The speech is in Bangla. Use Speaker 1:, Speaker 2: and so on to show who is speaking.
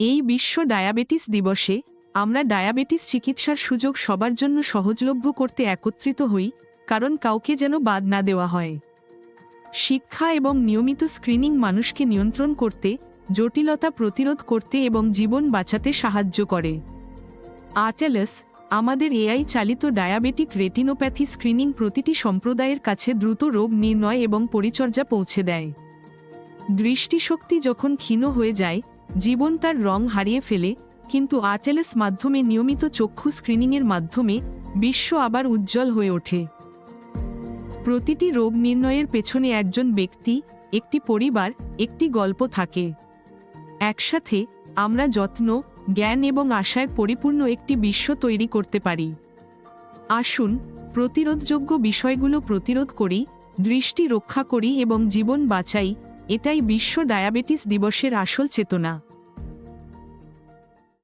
Speaker 1: এই বিশ্ব ডায়াবেটিস দিবসে আমরা ডায়াবেটিস চিকিৎসার সুযোগ সবার জন্য সহজলভ্য করতে একত্রিত হই, কারণ কাউকে যেন বাদ না দেওয়া হয়। শিক্ষা এবং নিয়মিত স্ক্রিনিং মানুষকে নিয়ন্ত্রণ করতে, জটিলতা প্রতিরোধ করতে এবং জীবন বাঁচাতে সাহায্য করে। আর্টেলাস, আমাদের এআই চালিত ডায়াবেটিক রেটিনোপ্যাথি স্ক্রিনিং প্রতিটি সম্প্রদায়ের কাছে দ্রুত রোগ নির্ণয় এবং পরিচর্যা পৌঁছে দেয়। দৃষ্টিশক্তি যখন ক্ষীণ হয়ে যায় জীবন তার রং হারিয়ে ফেলে, কিন্তু আর্টেলেস মাধ্যমে নিয়মিত চক্ষু স্ক্রিনিংয়ের মাধ্যমে বিশ্ব আবার উজ্জ্বল হয়ে ওঠে। প্রতিটি রোগ নির্ণয়ের পেছনে একজন ব্যক্তি, একটি পরিবার, একটি গল্প থাকে। একসাথে আমরা যত্ন, জ্ঞান এবং আশায় পরিপূর্ণ একটি বিশ্ব তৈরি করতে পারি। আসুন, প্রতিরোধযোগ্য বিষয়গুলো প্রতিরোধ করি, দৃষ্টি রক্ষা করি এবং জীবন বাঁচাই এটাই বিশ্ব ডায়াবেটিস দিবসের আসল চেতনা।